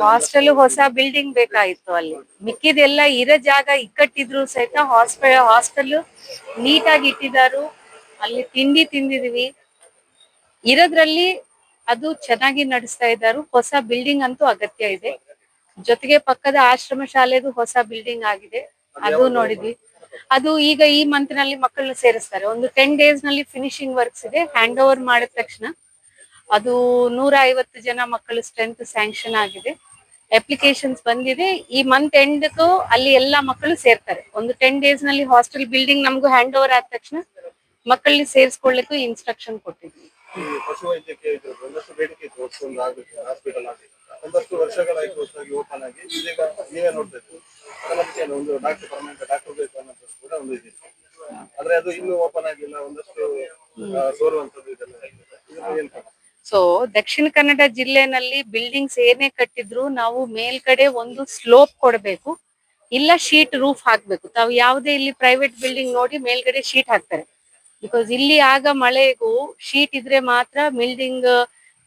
Hostel ಹೊಸ building ಬೇಕಾಗಿತ್ತು ಅಲ್ಲಿ. ಮಿಕ್ಕಿದೆಲ್ಲ ಇರೋ ಜಾಗ ಇಕ್ಕಟ್ಟಿದ್ರು ಸಹಿತ ಹಾಸ್ಟೆಲ್ ಹಾಸ್ಟೆಲ್ ನೀಟಾಗಿ ಇಟ್ಟಿದಾರು. ಅಲ್ಲಿ ತಿಂಡಿ ತಿಂದಿದೀವಿ. ಇರೋದ್ರಲ್ಲಿ ಅದು ಚೆನ್ನಾಗಿ ನಡೆಸ್ತಾ ಇದ್ದಾರು ಹೊಸ ಬಿಲ್ಡಿಂಗ್ ಅಂತೂ ಅಗತ್ಯ ಇದೆ. ಜೊತೆಗೆ ಪಕ್ಕದ ಆಶ್ರಮ ಶಾಲೆದು ಹೊಸ ಬಿಲ್ಡಿಂಗ್ ಆಗಿದೆ. ಅದು ನೋಡಿದ್ವಿ. ಅದು ಈಗ ಈ ಮಂತ್ನಲ್ಲಿ ಮಕ್ಕಳನ್ನ ಸೇರಿಸ್ತಾರೆ. ಒಂದು ಟೆನ್ ಡೇಸ್ನಲ್ಲಿ ಫಿನಿಶಿಂಗ್ ವರ್ಕ್ಸ್ ಇದೆ. ಹ್ಯಾಂಡ್ ಓವರ್ ಮಾಡಿದ ತಕ್ಷಣ ಅದು ನೂರ ಐವತ್ತು ಜನ ಮಕ್ಕಳ ಸ್ಟ್ರೆಂತ್ ಸ್ಯಾಂಕ್ಷನ್ ಆಗಿದೆ. ಅಪ್ಲಿಕೇಶನ್ಸ್ ಬಂದಿದೆ. ಈ ಮಂತ್ ಎಂಡ್ಗೂ ಅಲ್ಲಿ ಎಲ್ಲಾ ಮಕ್ಕಳು ಸೇರ್ತಾರೆ. ಒಂದು ಟೆನ್ ಡೇಸ್ನಲ್ಲಿ ಹಾಸ್ಟೆಲ್ ಬಿಲ್ಡಿಂಗ್ ನಮಗೂ ಹ್ಯಾಂಡ್ ಓವರ್ ಆದ ತಕ್ಷಣ ಮಕ್ಕಳನ್ನ ಸೇರಿಸ್ಕೊಳ್ಳಿಕ್ಕೂ ಇನ್ಸ್ಟ್ರಕ್ಷನ್ ಕೊಟ್ಟಿದ್ವಿ. ಆದ್ರೆ ಅದು ಇನ್ನೂ ಓಪನ್ ಆಗಿಲ್ಲ. ಒಂದಷ್ಟು ಸೋರುವಂತದ್ದು ಇದೆಲ್ಲ. ಸೊ ದಕ್ಷಿಣ ಕನ್ನಡ ಜಿಲ್ಲೆನಲ್ಲಿ ಬಿಲ್ಡಿಂಗ್ಸ್ ಏನೇ ಕಟ್ಟಿದ್ರು ನಾವು ಮೇಲ್ಗಡೆ ಒಂದು ಸ್ಲೋಪ್ ಕೊಡಬೇಕು. ಇಲ್ಲ ಶೀಟ್ ರೂಫ್ ಹಾಕ್ಬೇಕು. ತಾವು ಯಾವುದೇ ಇಲ್ಲಿ ಪ್ರೈವೇಟ್ ಬಿಲ್ಡಿಂಗ್ ನೋಡಿ ಮೇಲ್ಗಡೆ ಶೀಟ್ ಹಾಕ್ತಾರೆ. ಬಿಕಾಸ್ ಇಲ್ಲಿ ಆಗ ಮಳೆಗೂ ಶೀಟ್ ಇದ್ರೆ ಮಾತ್ರ ಬಿಲ್ಡಿಂಗ್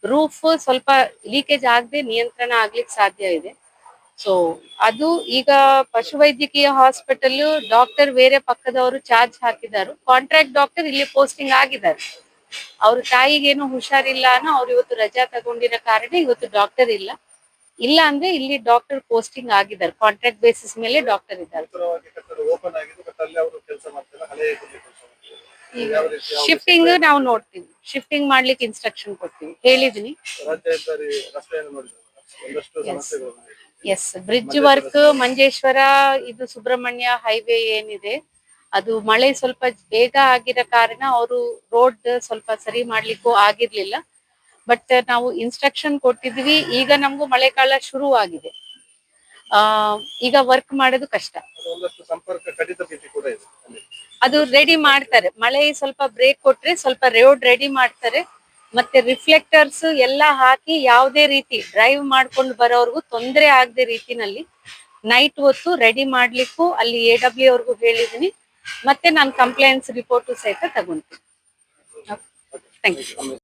ರೂಫ್ ಸ್ವಲ್ಪ ಲೀಕೇಜ್ ಆಗದೆ ನಿಯಂತ್ರಣ ಆಗ್ಲಿಕ್ಕೆ ಸಾಧ್ಯ ಇದೆ. ಸೊ ಅದು ಈಗ ಪಶುವೈದ್ಯಕೀಯ ಹಾಸ್ಪಿಟಲ್ ಡಾಕ್ಟರ್ ಬೇರೆ ಪಕ್ಕದವರು ಚಾರ್ಜ್ ಹಾಕಿದ್ದಾರೆ. ಕಾಂಟ್ರಾಕ್ಟ್ ಡಾಕ್ಟರ್ ಇಲ್ಲಿ ಪೋಸ್ಟಿಂಗ್ ಆಗಿದ್ದಾರೆ. ಅವ್ರ ತಾಯಿಗೇನು ಹುಷಾರಿಲ್ಲ ಅನ್ನೋ ಅವ್ರು ಇವತ್ತು ರಜಾ ತಗೊಂಡಿರೋ ಕಾರಣ ಇವತ್ತು ಡಾಕ್ಟರ್ ಇಲ್ಲ. ಇಲ್ಲ ಅಂದ್ರೆ ಇಲ್ಲಿ ಡಾಕ್ಟರ್ ಪೋಸ್ಟಿಂಗ್ ಆಗಿದ್ದಾರೆ. ಕಾಂಟ್ರಾಕ್ಟ್ ಬೇಸಿಸ್ ಮೇಲೆ ಡಾಕ್ಟರ್ ಇದ್ದಾರೆ. ಶಿಫ್ಟಿಂಗ್ ನಾವು ನೋಡ್ತೀವಿ. ಶಿಫ್ಟಿಂಗ್ ಮಾಡ್ಲಿಕ್ಕೆ ಇನ್ಸ್ಟ್ರಕ್ಷನ್ ಕೊಡ್ತೀವಿ. ಹೇಳಿದಿನಿ. ಎಸ್ ಬ್ರಿಡ್ಜ್ ವರ್ಕ್ ಮಂಜೇಶ್ವರ ಇದು ಸುಬ್ರಹ್ಮಣ್ಯ ಹೈವೇ ಏನಿದೆ ಅದು ಮಳೆ ಸ್ವಲ್ಪ ಬೇಗ ಆಗಿರೋ ಕಾರಣ ಅವರು ರೋಡ್ ಸ್ವಲ್ಪ ಸರಿ ಮಾಡ್ಲಿಕ್ಕೂ ಆಗಿರ್ಲಿಲ್ಲ. ಬಟ್ ನಾವು ಇನ್ಸ್ಟ್ರಕ್ಷನ್ ಕೊಟ್ಟಿದ್ವಿ. ಈಗ ನಮಗೂ ಮಳೆಗಾಲ ಶುರು ಆಗಿದೆ. ಆ ಈಗ ವರ್ಕ್ ಮಾಡೋದು ಕಷ್ಟ. ಅದು ರೆಡಿ ಮಾಡ್ತಾರೆ. ಮಳೆ ಸ್ವಲ್ಪ ಬ್ರೇಕ್ ಕೊಟ್ರೆ ಸ್ವಲ್ಪ ರೋಡ್ ರೆಡಿ ಮಾಡ್ತಾರೆ. ಮತ್ತೆ ರಿಫ್ಲೆಕ್ಟರ್ಸ್ ಎಲ್ಲ ಹಾಕಿ ಯಾವುದೇ ರೀತಿ ಡ್ರೈವ್ ಮಾಡ್ಕೊಂಡು ಬರೋರ್ಗು ತೊಂದರೆ ಆಗದೆ ರೀತಿನಲ್ಲಿ ನೈಟ್ ಹೊತ್ತು ರೆಡಿ ಮಾಡ್ಲಿಕ್ಕೂ ಅಲ್ಲಿ ಎ ಡಬ್ಲ್ಯೂ ಅವ್ರಿಗೂ ಹೇಳಿದೀನಿ ಮತ್ತೆ ನಾನು ಕಂಪ್ಲೇಂಟ್ಸ್ ರಿಪೋರ್ಟು ಸಹಿತ ತಗೊಂತೀನಿ. Thank you